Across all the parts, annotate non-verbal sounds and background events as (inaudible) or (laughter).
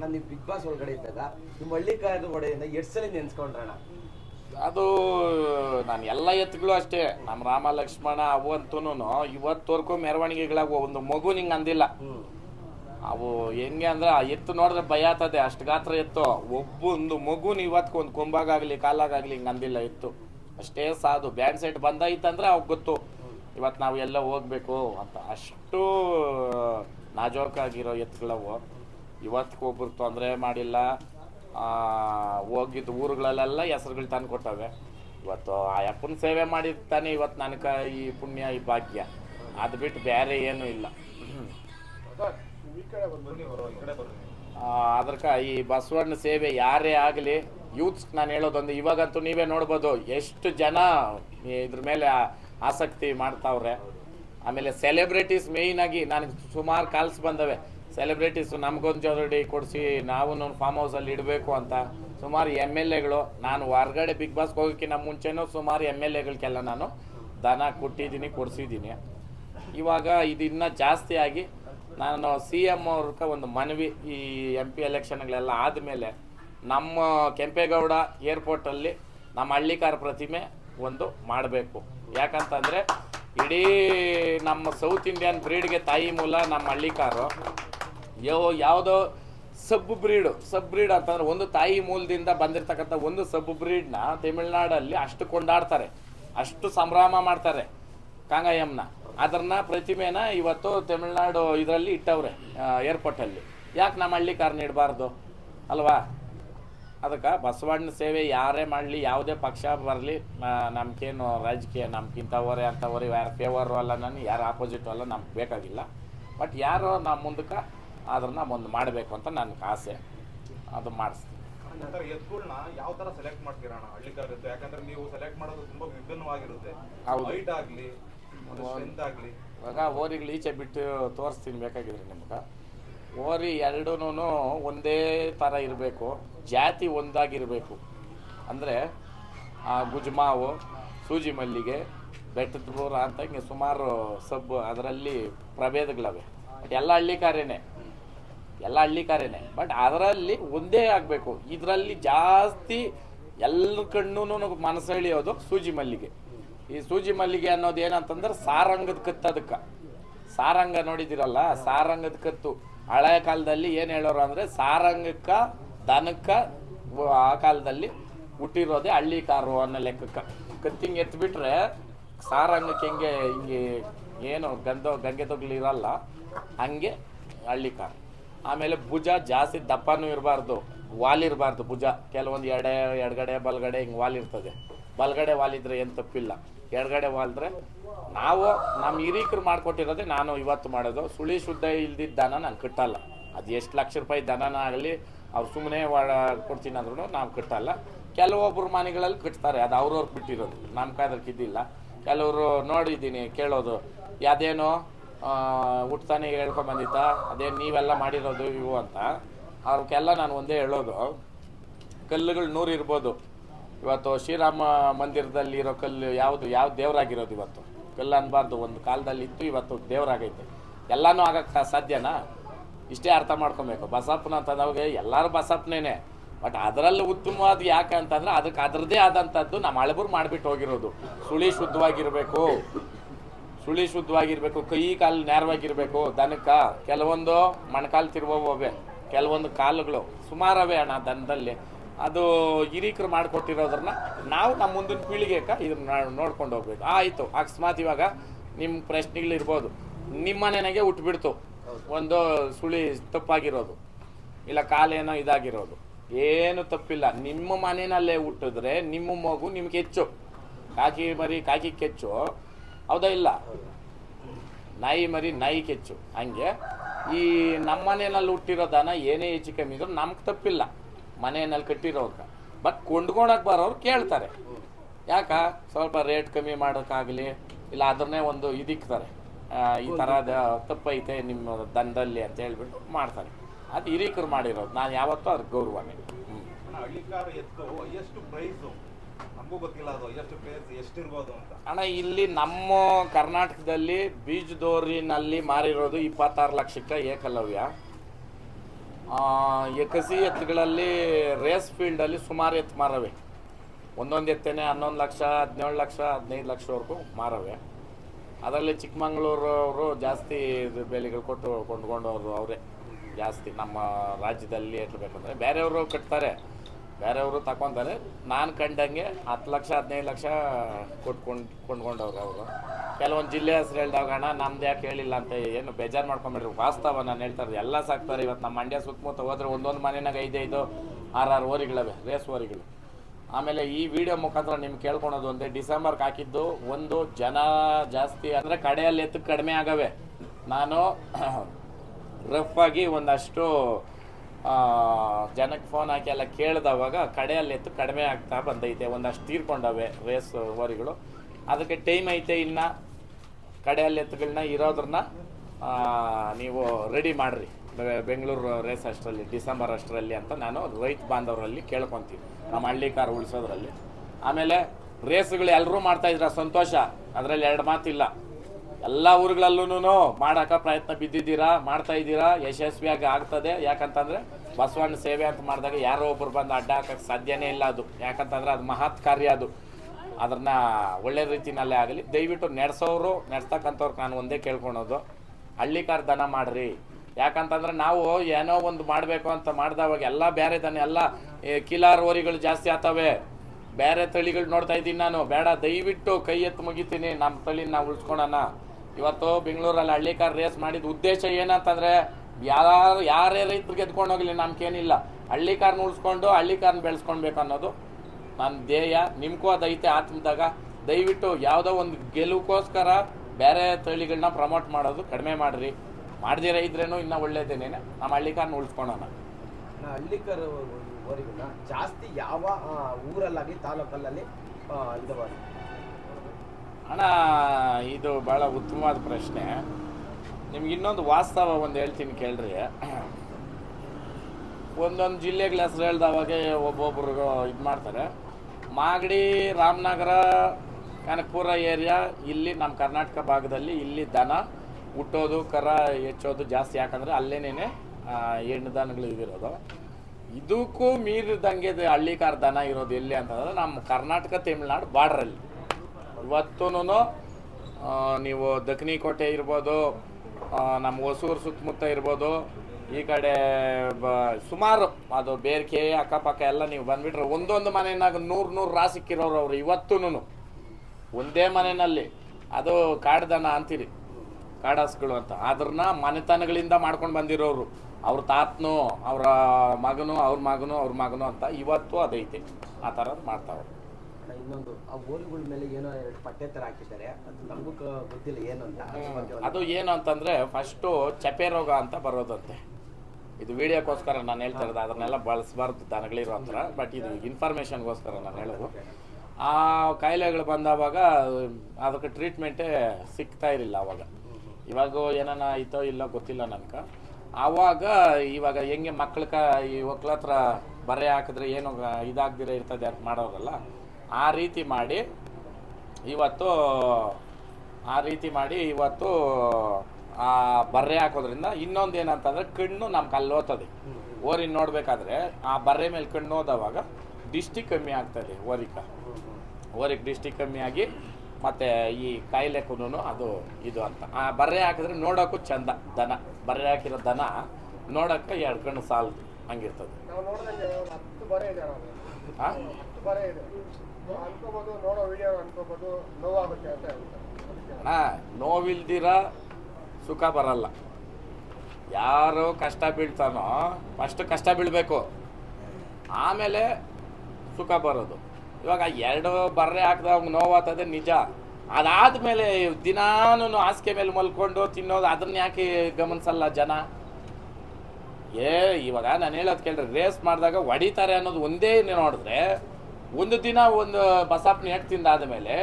ನಾನು ನೀವು big boss ಒಳಗಡೆ ಇದ್ದಾಗ ನಿಮ್ಮ ಹಳ್ಳಿ ಕಾಯದ ಒಡೆಯಿಂದ ಎಷ್ಟು ಸಲ ನೆನ್ಸ್ಕೊಂಡ್ರಣ ಅದು ನಾನು ಎಲ್ಲ ಎತ್ತುಗಳು ಅಷ್ಟೇ. ನಮ್ಮ ರಾಮ ಲಕ್ಷ್ಮಣ ಅವು ಅಂತೂ ಇವತ್ತುವರೆಗೂ ಮೆರವಣಿಗೆಗಳಾಗ ಒಂದು ಮಗು ನಿಂಗೆ ಅಂದಿಲ್ಲ. ಅವು ಹೆಂಗೆ ಅಂದ್ರೆ ಆ ಎತ್ತು ನೋಡಿದ್ರೆ ಭಯ ಆತದೆ ಅಷ್ಟು ಗಾತ್ರ ಎತ್ತು. ಒಬ್ಬೊಂದು ಮಗುನ ಇವತ್ತಿಗೆ ಒಂದು ಕೊಂಬಾಗಲಿ ಕಾಲಾಗಲಿ ಹಿಂಗೆ ಅಂದಿಲ್ಲ ಎತ್ತು. ಅಷ್ಟೇ ಸಾದು. ಬ್ಯಾಂಡ್ ಸೆಟ್ ಬಂದಾಯ್ತಂದ್ರೆ ಅವ್ಗೆ ಗೊತ್ತು. ಇವತ್ತು ನಾವು ಎಲ್ಲ ಹೋಗ್ಬೇಕು ಅಂತ. ಅಷ್ಟು ನಾಜೋಕಾಗಿರೋ ಎತ್ತುಗಳವು ಇವತ್ತಿಗೆ ಒಬ್ರು ತೊಂದರೆ ಮಾಡಿಲ್ಲ. ಹೋಗಿದ್ದ ಊರುಗಳಲ್ಲೆಲ್ಲ ಹೆಸರುಗಳು ತಂದು ಕೊಟ್ಟವೆ. ಇವತ್ತು ಆ ಅಪ್ಪನ ಸೇವೆ ಮಾಡಿರ್ತಾನೆ ಇವತ್ತು ನನಗೆ ಈ ಪುಣ್ಯ, ಈ ಭಾಗ್ಯ. ಅದು ಬಿಟ್ಟು ಬೇರೆ ಏನೂ ಇಲ್ಲ. ಅದಕ್ಕೆ ಈ ಬಸವಣ್ಣ ಸೇವೆ ಯಾರೇ ಆಗಲಿ ಯೂತ್ಸ್ ನಾನು ಹೇಳೋದೊಂದು, ಇವಾಗಂತೂ ನೀವೇ ನೋಡ್ಬೋದು, ಎಷ್ಟು ಜನ ಇದ್ರ ಮೇಲೆ ಆಸಕ್ತಿ ಮಾಡ್ತಾವ್ರೆ. ಆಮೇಲೆ ಸೆಲೆಬ್ರಿಟೀಸ್ ಮೇಯ್ನ್ ಆಗಿ ನನಗೆ ಸುಮಾರು ಕಾಲ್ಸ್ ಬಂದವೆ. ಸೆಲೆಬ್ರಿಟೀಸ್ ನಮಗೊಂದು ಜೋಡಿ ಕೊಡಿಸಿ, ನಾವು ಫಾರ್ಮ್ ಹೌಸಲ್ಲಿ ಇಡಬೇಕು ಅಂತ. ಸುಮಾರು ಎಂ ಎಲ್ ಎಗಳು ನಾನು ಹೊರ್ಗಡೆ ಬಿಗ್ ಬಾಸ್ಗೆ ಹೋಗೋಕ್ಕಿಂತ ಮುಂಚೆನೂ ಸುಮಾರು ಎಂ ಎಲ್ ಎಗಳಿಗೆಲ್ಲ ನಾನು ದನ ಕೊಟ್ಟಿದ್ದೀನಿ, ಕೊಡಿಸಿದ್ದೀನಿ. ಇವಾಗ ಇದು ಇನ್ನೂ ಜಾಸ್ತಿ ಆಗಿ ನಾನು ಸಿ ಎಂ ಅವ್ರಕ ಒಂದು ಮನವಿ ಈ ಎಂ ಪಿ ಎಲೆಕ್ಷನ್ಗಳೆಲ್ಲ ಆದಮೇಲೆ ನಮ್ಮ ಕೆಂಪೇಗೌಡ ಏರ್ಪೋರ್ಟಲ್ಲಿ ನಮ್ಮ ಹಳ್ಳಿಕಾರ ಪ್ರತಿಮೆ ಒಂದು ಮಾಡಬೇಕು. ಯಾಕಂತಂದರೆ ಇಡೀ ನಮ್ಮ ಸೌತ್ ಇಂಡಿಯನ್ ಬ್ರೀಡ್ಗೆ ತಾಯಿ ಮೂಲ ನಮ್ಮ ಹಳ್ಳಿಕಾರು ಯೋ, ಯಾವುದೋ ಸಬ್ ಬ್ರೀಡು ಸಬ್ ಬ್ರೀಡ್ ಅಂತಂದ್ರೆ ಒಂದು ತಾಯಿ ಮೂಲದಿಂದ ಬಂದಿರತಕ್ಕಂಥ ಒಂದು ಸಬ್ ಬ್ರೀಡ್ನ ತಮಿಳ್ನಾಡಲ್ಲಿ ಅಷ್ಟು ಕೊಂಡಾಡ್ತಾರೆ. ಅಷ್ಟು ಸಂಭ್ರಮ ಮಾಡ್ತಾರೆ ಕಾಂಗಾಯಂನ ಅದನ್ನ ಪ್ರತಿಮೆನ ಇವತ್ತು ತಮಿಳ್ನಾಡು ಇದರಲ್ಲಿ ಇಟ್ಟವ್ರೆ ಏರ್ಪೋರ್ಟಲ್ಲಿ ಯಾಕೆ ನಮ್ಮ ಹಳ್ಳಿ ಕಾರ್ ನೀಡಬಾರ್ದು? ಅಲ್ವಾ? ಅದಕ್ಕೆ ಬಸವಣ್ಣ ಸೇವೆ ಯಾರೇ ಮಾಡಲಿ ಯಾವುದೇ ಪಕ್ಷ ಬರಲಿ ನಮ್ಗೇನು ರಾಜಕೀಯ ನಮ್ಗಿಂತವರೇ ಅಂಥವ್ರೆ ಯಾರು ಫೇವರು ಅಲ್ಲ ನಾನು ಯಾರು ಆಪೋಸಿಟ್ ಅಲ್ಲ ನಮ್ಗೆ ಬೇಕಾಗಿಲ್ಲ. ಬಟ್ ಯಾರೋ ನಮ್ಮ ಮುಂದಕ್ಕೆ ಅದನ್ನು ಒಂದು ಮಾಡಬೇಕು ಅಂತ ನನಗೆ ಆಸೆ. ಅದು ಮಾಡಿಸ್ತೀನಿ. ನಂತರ ಎತ್ಗಳನ್ನ ಯಾವ ತರ ಸೆಲೆಕ್ಟ್ ಮಾಡ್ತೀರಾ ಹಳ್ಳಿಕಾರದ್ದು ಯಾಕಂದ್ರೆ ನೀವು ಸೆಲೆಕ್ಟ್ ಮಾಡೋದು ತುಂಬಾ ವಿಭಿನ್ನವಾಗಿರುತ್ತೆ. ಹೈಟ್ ಆಗ್ಲಿ ಸ್ಟ್ರೆಂತ್ ಆಗಲಿ. ಇವಾಗ ಓರಿಗಳು ಈಚೆ ಬಿಟ್ಟು ತೋರಿಸ್ತೀನಿ ಬೇಕಾಗಿದ್ರೆ ನಿಮ್ಗೆ. ಓರಿ ಎರಡೂ ಒಂದೇ ಥರ ಇರಬೇಕು, ಜಾತಿ ಒಂದಾಗಿರಬೇಕು. ಅಂದರೆ ಗುಜ್ಮಾವು, ಸೂಜಿ ಮಲ್ಲಿಗೆ ಬೆಟ್ಟದ ಬೋರ ಅಂತ ಹಿಂಗೆ ಸುಮಾರು ಸಬ್ ಅದರಲ್ಲಿ ಪ್ರಭೇದಗಳವೆ. ಬಟ್ ಎಲ್ಲ ಹಳ್ಳಿಕಾರೇನೆ ಎಲ್ಲ ಹಳ್ಳಿಕಾರೇನೆ ಬಟ್ ಅದರಲ್ಲಿ ಒಂದೇ ಆಗಬೇಕು. ಇದರಲ್ಲಿ ಜಾಸ್ತಿ ಎಲ್ಲ ಕಣ್ಣು ಮನಸೆಳೆಯೋದು ಸೂಜಿ ಮಲ್ಲಿಗೆ. ಈ ಸೂಜಿ ಮಲ್ಲಿಗೆ ಅನ್ನೋದು ಏನಂತಂದ್ರೆ ಸಾರಂಗದ ಕತ್ತು ಅದಕ್ಕೆ ಸಾರಂಗ ನೋಡಿದಿರಲ್ಲ, ಸಾರಂಗದ ಕತ್ತು. ಹಳೆ ಕಾಲದಲ್ಲಿ ಏನು ಹೇಳೋರು ಅಂದರೆ ಸಾರಂಗಕ್ಕ ದನಕ್ಕ ಆ ಕಾಲದಲ್ಲಿ ಹುಟ್ಟಿರೋದೇ ಹಳ್ಳಿ ಕಾರು ಅನ್ನೋ ಲೆಕ್ಕಕ್ಕೆ. ಕತ್ತಿಂಗ್ ಎತ್ಬಿಟ್ರೆ ಸಾರಂಗಕ್ಕೆ ಹೆಂಗೆ ಹಿಂಗೆ ಏನು ಗಂಧ, ಗಂಗೆ ತೊಗ್ಲು ಇರಲ್ಲ, ಹಂಗೆ ಹಳ್ಳಿ ಕಾರು. ಆಮೇಲೆ ಭುಜ ಜಾಸ್ತಿ ದಪ್ಪನೂ ಇರಬಾರ್ದು, ವಾಲ್ ಇರಬಾರ್ದು ಭುಜ. ಕೆಲವೊಂದು ಎಡೆ, ಎಡಗಡೆ, ಬಲಗಡೆ ಹಿಂಗೆ ವಾಲ್ ಇರ್ತದೆ. ಬಲಗಡೆ ವಾಲಿದ್ರೆ ಏನು ತಪ್ಪಿಲ್ಲ. ಎಡಗಡೆ ವಾಲ್ದ್ರೆ ನಾವು ನಮ್ಮ ಹಿರೀಕರು ಮಾಡ್ಕೊಟ್ಟಿರೋದೇ ನಾನು ಇವತ್ತು ಮಾಡೋದು. ಸುಳಿ ಶುದ್ಧ ಇಲ್ದಿದ್ದ ದನ ನಾನು ಕಟ್ಟಲ್ಲ. ಅದು ಎಷ್ಟು ಲಕ್ಷ ರೂಪಾಯಿ ದನನ ಆಗಲಿ ಅವ್ರು ಸುಮ್ಮನೆ ಕೊಡ್ತೀನಿ ಅಂದ್ರೂ ನಾವು ಕಟ್ಟಲ್ಲ. ಕೆಲವೊಬ್ಬರು ಮನೆಗಳಲ್ಲಿ ಕಟ್ತಾರೆ, ಅದು ಅವ್ರವ್ರು ಬಿಟ್ಟಿರೋದು. ನಮ್ಮ ಕಾಯ್ದಕ್ಕೆ ಇದ್ದಿಲ್ಲ ಕೆಲವರು ನೋಡಿದ್ದೀನಿ, ಕೇಳೋದು. ಯಾವುದೇನೋ ಹುಟ್ತಾನೆ ಹೇಳ್ಕೊಂಬಂದಿತ್ತ ಅದೇನು ನೀವೆಲ್ಲ ಮಾಡಿರೋದು ಇವು ಅಂತ. ಅವ್ರಿಗೆಲ್ಲ ನಾನು ಒಂದೇ ಹೇಳೋದು. ಕಲ್ಲುಗಳು ನೂರು ಇರ್ಬೋದು. ಇವತ್ತು ಶ್ರೀರಾಮ ಮಂದಿರದಲ್ಲಿ ಇರೋ ಕಲ್ಲು ಯಾವುದು, ಯಾವ ದೇವರಾಗಿರೋದು ಇವತ್ತು? ಕಲ್ಲು ಅನ್ಬಾರ್ದು, ಒಂದು ಕಾಲದಲ್ಲಿ ಇತ್ತು ಇವತ್ತು ದೇವರಾಗೈತೆ. ಎಲ್ಲನೂ ಆಗಕ್ಕೆ ಸಾಧ್ಯನಾ? ಇಷ್ಟೇ ಅರ್ಥ ಮಾಡ್ಕೊಬೇಕು. ಬಸಪ್ಪನ ಅಂತಂದವಾಗ ಎಲ್ಲರೂ ಬಸಪ್ಪನೇನೆ. ಬಟ್ ಅದರಲ್ಲಿ ಉತ್ತಮವಾದ ಯಾಕೆ ಅಂತಂದ್ರೆ ಅದಕ್ಕೆ ಅದರದೇ ಆದಂಥದ್ದು ನಮ್ಮ ಹಳಬರು ಮಾಡಿಬಿಟ್ಟು ಹೋಗಿರೋದು. ಸುಳಿ ಶುದ್ಧವಾಗಿರಬೇಕು. ಸುಳಿ ಶುದ್ಧವಾಗಿರಬೇಕು. ಕೈ ಕಾಲು ನೇರವಾಗಿರಬೇಕು. ದನಕ್ಕೆ ಕೆಲವೊಂದು ಮಣ್ಕಾಲು ತಿರುವವೆ ಕೆಲವೊಂದು ಕಾಲುಗಳು. ಸುಮಾರವೇ ಅಣ್ಣ ದನದಲ್ಲಿ. ಅದು ಹಿರೀಕರು ಮಾಡಿಕೊಟ್ಟಿರೋದ್ರನ್ನ ನಾವು ನಮ್ಮ ಮುಂದಿನ ಪೀಳಿಗೆಕ ಇದನ್ನ ನೋಡ್ಕೊಂಡು ಹೋಗ್ಬೇಕು. ಆಯಿತು, ಅಕಸ್ಮಾತ್ ಇವಾಗ ನಿಮ್ಮ ಪ್ರಶ್ನೆಗಳಿರ್ಬೋದು. ನಿಮ್ಮ ಮನೆಗೆ ಹುಟ್ಬಿಡ್ತು. ಒಂದು ಸುಳಿ ತಪ್ಪಾಗಿರೋದು. ಇಲ್ಲ, ಕಾಲೇನೋ ಇದಾಗಿರೋದು. ಏನು ತಪ್ಪಿಲ್ಲ. ನಿಮ್ಮ ಮನೆಯಲ್ಲೇ ಹುಟ್ಟಿದ್ರೆ ನಿಮ್ಮ ಮಗು ನಿಮ್ಗೆ ಹೆಚ್ಚು. ಕಾಕಿ ಮರಿ ಕಾಕಿ ಕೆಚ್ಚು. ಹೌದಾ ಇಲ್ಲ? ನಾಯಿ ಮರಿ ನಾಯಿ ಕೆಚ್ಚು. ಹಂಗೆ ಈ ನಮ್ಮ ಮನೆಯಲ್ಲಿ ಹುಟ್ಟಿರೋ ದನ ಏನೇ ಹೆಚ್ಚು ಕಮ್ಮಿ ಇದ್ರು ನಮ್ಗೆ ತಪ್ಪಿಲ್ಲ. ಮನೆಯಲ್ಲಿ ಕಟ್ಟಿರೋರ್ಗೆ ಬಟ್ ಕೊಂಡ್ಕೊಳಕ್ಕೆ ಬರೋರು ಕೇಳ್ತಾರೆ. ಯಾಕ? ಸ್ವಲ್ಪ ರೇಟ್ ಕಮ್ಮಿ ಮಾಡೋಕ್ಕಾಗಲಿ ಇಲ್ಲ ಅದನ್ನೇ ಒಂದು ಇದಿಕ್ತಾರೆ. ಈ ಥರದ ತಪ್ಪೈತೆ ನಿಮ್ಮ ದನದಲ್ಲಿ ಅಂತ ಹೇಳ್ಬಿಟ್ಟು ಮಾಡ್ತಾರೆ. ಅದು ಹಿರೀಕರು ಮಾಡಿರೋದು. ನಾನು ಯಾವತ್ತೂ ಅದಕ್ಕೆ ಗೌರವನೇ ಅಣ್ಣ ಹಳ್ಳಿಕಾರ ಎತ್ತು ಪ್ರೈಸ್? ನಮಗೂ ಗೊತ್ತಿಲ್ಲ ಅದು ಎಷ್ಟು ಪ್ರೈಸ್ ಎಷ್ಟಿರ್ಬೋದು ಅಂತ. ಅಣ್ಣ ಇಲ್ಲಿ ನಮ್ಮ ಕರ್ನಾಟಕದಲ್ಲಿ ಬೀಜದೋರಿನಲ್ಲಿ ಮಾರಿರೋದು ಇಪ್ಪತ್ತಾರು ಲಕ್ಷಕ್ಕೆ ಏಕಲವ್ಯ. ಎಕಸಿ ಎತ್ತುಗಳಲ್ಲಿ ರೇಸ್ ಫೀಲ್ಡಲ್ಲಿ ಸುಮಾರು ಎತ್ತು ಮಾರವೆ. ಒಂದೊಂದು ಎತ್ತೇನೆ ಹನ್ನೊಂದು ಲಕ್ಷ, ಹದಿನೇಳು ಲಕ್ಷ, ಹದಿನೈದು ಲಕ್ಷವರೆಗೂ ಮಾರವೆ. ಅದರಲ್ಲಿ ಚಿಕ್ಕಮಂಗ್ಳೂರವರು ಜಾಸ್ತಿ ಇದು ಬೆಲೆಗಳು ಕೊಟ್ಟು ಕೊಂಡ್ಕೊಂಡವರು ಅವರೇ. ಜಾಸ್ತಿ ನಮ್ಮ ರಾಜ್ಯದಲ್ಲಿ ಎತ್ತಬೇಕಂದ್ರೆ ಬೇರೆಯವರು ಕಟ್ತಾರೆ. ಬೇರೆಯವರು ತಗೊತಾರೆ ನಾನು ಕಂಡಂಗೆ ಹತ್ತು ಲಕ್ಷ, ಹದಿನೈದು ಲಕ್ಷ ಕೊಟ್ಕೊಂಡು, ಕೊಂಡ್ಕೊಂಡವ್ರು ಅವರು. ಕೆಲವೊಂದು ಜಿಲ್ಲೆ ಹೆಸ್ರು ಹೇಳ್ದಾಗ, ಅಣ್ಣ, ನಮ್ದು ಯಾಕೆ ಹೇಳಿಲ್ಲ ಅಂತ ಏನು ಬೇಜಾರು ಮಾಡ್ಕೊಂಬಿಡ್ರಿ ವಾಸ್ತವ ನಾನು ಹೇಳ್ತಾ ಇರೋದು ಎಲ್ಲ ಸಾಕ್ತಾರೆ. ಇವತ್ತು ನಮ್ಮ ಮಂಡ್ಯ ಸುತ್ತಮುತ್ತ ಹೋದ್ರೆ ಒಂದೊಂದು ಮನೆಯಾಗ ಐದೈದು ಆರಾರು ಓರಿಗಳವೆ ರೇಸ್ ಓರಿಗಳು ಆಮೇಲೆ ಈ ವಿಡಿಯೋ ಮುಖಾಂತರ ನಿಮ್ಗೆ ಕೇಳ್ಕೊಳೋದು ಅಂದರೆ ಡಿಸೆಂಬರ್ಗೆ ಹಾಕಿದ್ದು ಒಂದು ಜನ ಜಾಸ್ತಿ ಅಂದರೆ ಕಡೆಯಲ್ಲಿ ಎತ್ತು ಕಡಿಮೆ ಆಗವೆ. ನಾನು (clears throat) ರಫ್ ಆಗಿ ಒಂದಷ್ಟು ಜನಕ್ಕೆ ಫೋನ್ ಹಾಕಿ ಎಲ್ಲ ಕೇಳಿದವಾಗ ಕಡೆಯಲ್ಲಿ ಎತ್ತು ಕಡಿಮೆ ಆಗ್ತಾ ಬಂದೈತೆ, ಒಂದಷ್ಟು ತೀರ್ಕೊಂಡವೆ ರೇಸ್ ಓರಿಗಳು ಅದಕ್ಕೆ ಟೈಮ್ ಐತೆ ಇನ್ನು. ಕಡೆಯಲ್ಲಿ ಎತ್ತುಗಳನ್ನ ಇರೋದ್ರನ್ನ ನೀವು ರೆಡಿ ಮಾಡಿರಿ. ಬೆಂಗಳೂರು ರೇಸ್ ಅಷ್ಟರಲ್ಲಿ, ಡಿಸೆಂಬರ್ ಅಷ್ಟರಲ್ಲಿ ಅಂತ ನಾನು ರೈತ ಬಾಂಧವರಲ್ಲಿ ಕೇಳ್ಕೊತೀನಿ ನಮ್ಮ ಹಳ್ಳಿ ಕಾರ್ ಉಳಿಸೋದ್ರಲ್ಲಿ. ಆಮೇಲೆ ರೇಸ್ಗಳು ಎಲ್ಲರೂ ಮಾಡ್ತಾ ಇದ್ರ ಸಂತೋಷ. ಅದರಲ್ಲಿ ಎರಡು ಮಾತಿಲ್ಲ. ಎಲ್ಲ ಊರುಗಳಲ್ಲೂ ಮಾಡಕ ಪ್ರಯತ್ನ ಬಿದ್ದಿದ್ದೀರಾ, ಮಾಡ್ತಾ ಇದ್ದೀರಾ, ಯಶಸ್ವಿಯಾಗಿ ಆಗ್ತದೆ. ಯಾಕಂತಂದ್ರೆ ಬಸವಣ್ಣ ಸೇವೆ ಅಂತ ಮಾಡಿದಾಗ ಯಾರೋ ಒಬ್ರು ಬಂದು ಅಡ್ಡ ಹಾಕಕ್ಕೆ ಸಾಧ್ಯನೇ ಇಲ್ಲ ಅದು. ಯಾಕಂತಂದ್ರೆ ಅದು ಮಹತ್ ಕಾರ್ಯ ಅದು. ಅದನ್ನ ಒಳ್ಳೆ ರೀತಿನಲ್ಲೇ ಆಗಲಿ. ದಯವಿಟ್ಟು ನಡೆಸೋರು ನಡೆಸ್ತಕ್ಕಂಥವ್ರಿಗೆ ನಾನು ಒಂದೇ ಕೇಳ್ಕೊಳೋದು. ಹಳ್ಳಿ ಕಾರ್ ದನ ಮಾಡ್ರಿ. ಯಾಕಂತಂದ್ರೆ ನಾವು ಏನೋ ಒಂದು ಮಾಡಬೇಕು ಅಂತ ಮಾಡಿದವಾಗ ಎಲ್ಲ ಬೇರೆ ದನ, ಎಲ್ಲ ಕಿಲಾರ್ ಓರಿಗಳು ಜಾಸ್ತಿ ಆಗ್ತವೆ. ಬೇರೆ ತಳಿಗಳು ನೋಡ್ತಾ ಇದ್ದೀನಿ ನಾನು. ಬೇಡ, ದಯವಿಟ್ಟು ಕೈ ಎತ್ತು ಮುಗಿತೀನಿ. ನಮ್ಮ ತಳಿನ ನಾವು ಉಳಿಸ್ಕೊಳೋಣ. ಇವತ್ತು ಬೆಂಗಳೂರಲ್ಲಿ ಹಳ್ಳಿ ಕಾರ್ ರೇಸ್ ಮಾಡಿದ ಉದ್ದೇಶ ಏನಂತಂದ್ರೆ, ಯಾರು ಯಾರೇ ರೈತರು ಗೆದ್ಕೊಂಡು ಹೋಗಲಿ, ನಮ್ಗೇನಿಲ್ಲ. ಹಳ್ಳಿ ಕಾರ್ನ ಉಳಿಸ್ಕೊಂಡು ಹಳ್ಳಿ ಕಾರ್ನ ಬೆಳೆಸ್ಕೊಳ್ಬೇಕು ಅನ್ನೋದು ನನ್ನ ಧ್ಯೇಯ. ನಿಮ್ಗೂ ಅದೈತೆ ಆತ್ಮದಾಗ. ದಯವಿಟ್ಟು ಯಾವುದೋ ಒಂದು ಗೆಲುವುಗೋಸ್ಕರ ಬೇರೆ ತಳಿಗಳನ್ನ ಪ್ರಮೋಟ್ ಮಾಡೋದು ಕಡಿಮೆ ಮಾಡ್ರಿ. ಮಾಡ್ದಿರ ಇದ್ರೇನು ಇನ್ನೂ ಒಳ್ಳೇದೇನೇನೆ. ನಮ್ಮ ಹಳ್ಳಿ ಕಾರ್ನ ಉಳಿಸ್ಕೊಳೋಣ. ಹಳ್ಳಿಕರ್ ಜಾಸ್ತಿ ಯಾವ ಊರಲ್ಲಾಗಿ ಇದಾವೆ. ಅಣ್ಣ, ಇದು ಭಾಳ ಉತ್ತಮವಾದ ಪ್ರಶ್ನೆ. ನಿಮ್ಗೆ ಇನ್ನೊಂದು ವಾಸ್ತವ ಒಂದು ಹೇಳ್ತೀನಿ ಕೇಳ್ರಿ. ಒಂದೊಂದು ಜಿಲ್ಲೆಗಳ ಹೆಸರು ಹೇಳ್ದವಾಗೆ ಒಬ್ಬೊಬ್ರು ಇದು ಮಾಡ್ತಾರೆ. ಮಾಗಡಿ, ರಾಮನಗರ, ಕನಕಪುರ ಏರಿಯಾ, ಇಲ್ಲಿ ನಮ್ಮ ಕರ್ನಾಟಕ ಭಾಗದಲ್ಲಿ ಇಲ್ಲಿ ದನ ಹುಟ್ಟೋದು, ಕರ ಹೆಚ್ಚೋದು ಜಾಸ್ತಿ. ಯಾಕಂದರೆ ಅಲ್ಲೇನೇ ಹೆಣ್ಣು ದನಗಳು ಇದಿರೋದು ಇದಕ್ಕೂ ಮೀರಿದಂಗೆ ಹಳ್ಳಿಕಾರ ದನ ಇರೋದು ಎಲ್ಲಿ ಅಂತಂದ್ರೆ ನಮ್ಮ ಕರ್ನಾಟಕ, ತಮಿಳ್ನಾಡು ಬಾರ್ಡ್ರಲ್ಲಿ. ಇವತ್ತೂ ನೀವು ದಕ್ಷಿಣ ಕೋಟೆ ಇರ್ಬೋದು ನಮ್ಮ ಹೊಸೂರು ಸುತ್ತಮುತ್ತ ಇರ್ಬೋದು, ಈ ಕಡೆ ಬ, ಸುಮಾರು ಅದು ಬೇರ್ಕೆ, ಅಕ್ಕಪಕ್ಕ ಎಲ್ಲ ನೀವು ಬಂದ್ಬಿಟ್ರೆ ಒಂದೊಂದು ಮನೆಯಾಗ ನೂರು ನೂರು ರಾಸಿಕ್ಕಿರೋರು ಅವರು ಇವತ್ತೂ ಒಂದೇ ಮನೆಯಲ್ಲಿ ಅದು ಕಾಡ್ದನ ಅಂತೀರಿ, ಕಾಡಾಸ್ಗಳು ಅಂತ. ಅದ್ರನ್ನ ಮನೆತನಗಳಿಂದ ಮಾಡ್ಕೊಂಡು ಬಂದಿರೋರು. ಅವ್ರ ತಾತನು, ಅವರ ಮಗನು, ಅವ್ರ ಮಗನು ಅವ್ರ ಮಗನು ಅಂತ ಇವತ್ತು ಅದೈತಿ ಆ ಥರ ಮಾಡ್ತಾವ್ರು. ಇನ್ನೊಂದು ಆ ಗೋಲಿಗಳ ಮೇಲೆ ಏನೋ ಎರಡು ಪಟ್ಟೆ ತರ ಹಾಕಿದ್ದಾರೆ. ಅದು ನಮಗೂ ಗೊತ್ತಿಲ್ಲ ಏನು ಅಂತ ಅದ್ರ ಬಗ್ಗೆ ಒಂದು- ಅದು ಏನು ಅಂತಂದ್ರೆ ಫಸ್ಟು ಚಪೆ ರೋಗ ಅಂತ ಬರೋದಂತೆ. ಇದು ವಿಡಿಯೋಕ್ಕೋಸ್ಕರ ನಾನು ಹೇಳ್ತಾ ಇರೋದು ಅದನ್ನೆಲ್ಲ ಬಳಸಬಾರ್ದು ದನಗಳಿರೋ ಹತ್ರ ಬಟ್ ಇದು ಇನ್ಫಾರ್ಮೇಷನ್ಗೋಸ್ಕರ ನಾನು ಹೇಳೋದು. ಆ ಕಾಯಿಲೆಗಳು ಬಂದಾವಾಗ ಅದಕ್ಕೆ ಟ್ರೀಟ್ಮೆಂಟೇ ಸಿಗ್ತಾ ಇರಲಿಲ್ಲ ಅವಾಗ. ಇವಾಗ ಏನಾನ ಐತೋ ಇಲ್ಲೋ ಗೊತ್ತಿಲ್ಲ ನನಗೆ. ಆವಾಗ ಇವಾಗ ಹೆಂಗೆ ಮಕ್ಕಳ ಕ ಈ ಒಕ್ಲ ಹತ್ರ ಬರೆ ಹಾಕಿದ್ರೆ ಏನು ಇದಾಗ್ದಿರ ಇರ್ತದೆ ಅಂತ ಮಾಡೋರಲ್ಲ ಆ ರೀತಿ ಮಾಡಿ ಇವತ್ತು ಆ ರೀತಿ ಮಾಡಿ ಇವತ್ತು ಆ ಬರ್ರೆ ಹಾಕೋದ್ರಿಂದ ಇನ್ನೊಂದು ಏನಂತಂದ್ರೆ ಕಣ್ಣು ನಮ್ಮ ಕಲ್ಲೋತದೆ ಓರಿ ನೋಡ್ಬೇಕಾದ್ರೆ ಆ ಬರ್ರೆ ಮೇಲೆ ಕಣ್ಣು ಓದವಾಗ ದಿಷ್ಟಿ ಕಮ್ಮಿ ಆಗ್ತದೆ ಓರಿಕ. ಓರಿಗೆ ದಿಷ್ಟಿ ಕಮ್ಮಿ ಆಗಿ ಮತ್ತೆ ಈ ಕಾಯಿಲೆಗೂ ಅದು ಇದು ಅಂತ. ಆ ಬರ್ರೆ ಹಾಕಿದ್ರೆ ನೋಡೋಕ್ಕೂ ಚಂದ ದನ. ಬರ್ರೆ ಹಾಕಿರೋ ದನ ನೋಡೋಕ್ಕೆ ಎರಡು ಕಣ್ಣು ಸಾಲದು ಹಂಗಿರ್ತದೆ. ಅಣ್ಣ, ನೋವಿಲ್ದಿರ ಸುಖ ಬರಲ್ಲ. ಯಾರು ಕಷ್ಟ ಬೀಳ್ತಾನೋ ಫಸ್ಟ್ ಕಷ್ಟ ಬೀಳಬೇಕು. ಆಮೇಲೆ ಸುಖ ಬರೋದು. ಇವಾಗ ಎರಡು ಬರ್ರೆ ಹಾಕಿದಾಗ ನೋವಾಗ್ತದೆ ನಿಜ. ಅದಾದ್ಮೇಲೆ ದಿನಾನು ಹಾಸಿಗೆ ಮೇಲೆ ಮಲ್ಕೊಂಡು ತಿನ್ನೋದು, ಅದನ್ನ ಯಾಕೆ ಗಮನಿಸಲ್ಲ ಜನ? ಏ, ಇವಾಗ ನಾನು ಹೇಳೋದು ಕೇಳ್ರಿ ರೇಸ್ ಮಾಡಿದಾಗ ಹೊಡಿತಾರೆ ಅನ್ನೋದು ಒಂದೇ ನೋಡಿದ್ರೆ ಒಂದು ದಿನ ಒಂದು ಬಸಾಪ್ನ ತಿಂದಾದ ಮೇಲೆ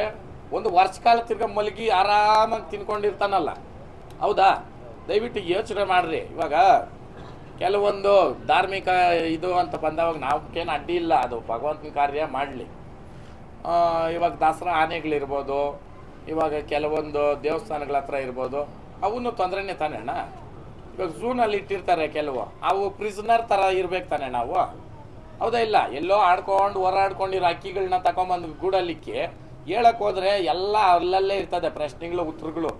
ಒಂದು ವರ್ಷ ಕಾಲ ತಿರ್ಗ ಮಲಗಿ ಆರಾಮಾಗಿ ತಿನ್ಕೊಂಡಿರ್ತಾನಲ್ಲ. ಹೌದಾ? ದಯವಿಟ್ಟು ಯೋಚನೆ ಮಾಡ್ರಿ. ಇವಾಗ ಕೆಲವೊಂದು ಧಾರ್ಮಿಕ ಇದು ಅಂತ ಬಂದವಾಗ ನಾವಕ್ಕೇನು ಅಡ್ಡಿ ಇಲ್ಲ. ಅದು ಭಗವಂತನ ಕಾರ್ಯ ಮಾಡಲಿ. ಇವಾಗ ದಸರಾ ಆನೆಗಳಿರ್ಬೋದು, ಇವಾಗ ಕೆಲವೊಂದು ದೇವಸ್ಥಾನಗಳ ಹತ್ರ ಇರ್ಬೋದು, ಅವನು ತೊಂದರೆನೇ ತಾನೆ ಅಣ್ಣ? ಇವಾಗ ಝೂನಲ್ಲಿ ಇಟ್ಟಿರ್ತಾರೆ ಕೆಲವು. ಅವು ಪ್ರಿಸನರ್ ಥರ ಇರ್ಬೇಕು ತಾನೆ ನಾವು? ಹೌದಾ ಇಲ್ಲ? ಎಲ್ಲೋ ಆಡ್ಕೊಂಡು ಹೋರಾಡ್ಕೊಂಡಿರೋ ಅಕ್ಕಿಗಳನ್ನ ತಗೊಂಬಂದು ಗೂಡಲಿಕ್ಕೆ ಹೇಳಕ್ ಹೋದ್ರೆ ಎಲ್ಲ ಅಲ್ಲಲ್ಲೇ ಇರ್ತದೆ ಪ್ರಶ್ನೆಗಳು, ಉತ್ತರಗಳು.